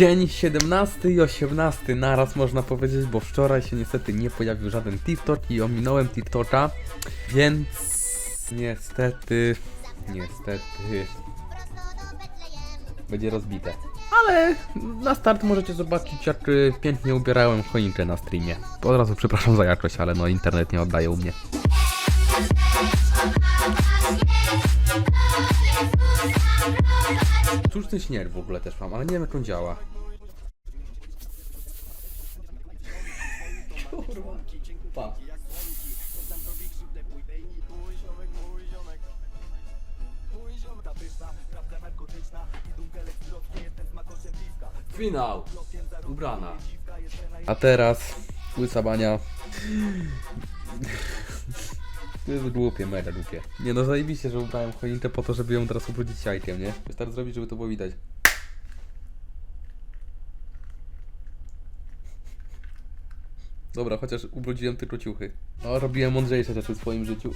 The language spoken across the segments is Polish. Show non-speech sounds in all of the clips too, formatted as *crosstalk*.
Dzień 17 i 18 naraz można powiedzieć, bo wczoraj się niestety nie pojawił żaden TikTok i ominąłem TikToka, więc niestety, niestety będzie rozbite. Ale na start możecie zobaczyć jak y, pięknie ubierałem choinkę na streamie. Od razu przepraszam za jakość, ale no internet nie oddaje u mnie. Ten śnieg w ogóle też mam, ale nie wiem jak on działa. Kurwa. Pa. Finał. Ubrana. A teraz łysa bania. To jest głupie, mega głupie. Nie no, zajebiście, że ubrałem choinkę po to, żeby ją teraz ubrudzić jajkiem, nie? Wystarczy zrobić, żeby to było widać. Dobra, chociaż ubrudziłem tylko ciuchy. No, robiłem mądrzejsze rzeczy w swoim życiu.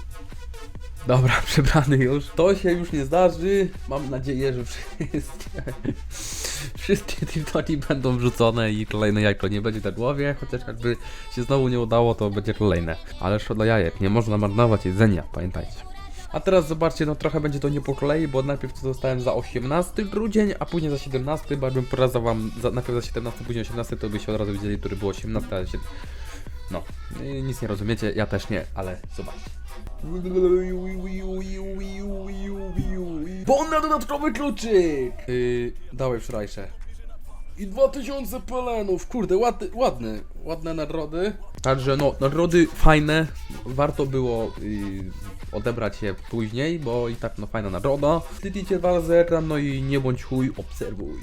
Dobra, *laughs* przebrany już. To się już nie zdarzy. Mam nadzieję, że wszystkie, *laughs* wszystkie TikToki będą wrzucone i kolejne jajko nie będzie na głowie. Chociaż jakby się znowu nie udało, to będzie kolejne. Ale szkoda jajek, nie można marnować jedzenia, pamiętajcie. A teraz zobaczcie, no trochę będzie to nie po kolei, bo najpierw to dostałem za 18 grudzień, a później za 17, bo jakbym pokazał wam za, najpierw za 17, później 18, to byście od razu widzieli, który było 18, ale się... No, y, nic nie rozumiecie, ja też nie, ale zobaczcie. Bonna dodatkowy kluczyk! Yy, dałeś wczorajsze. I 2000 pelenów, kurde, ładny, ładny, ładne nagrody. Także no, nagrody fajne, warto było yy, odebrać je później, bo i tak no fajna nagroda. Dwa razy ekran, no i nie bądź chuj, obserwuj.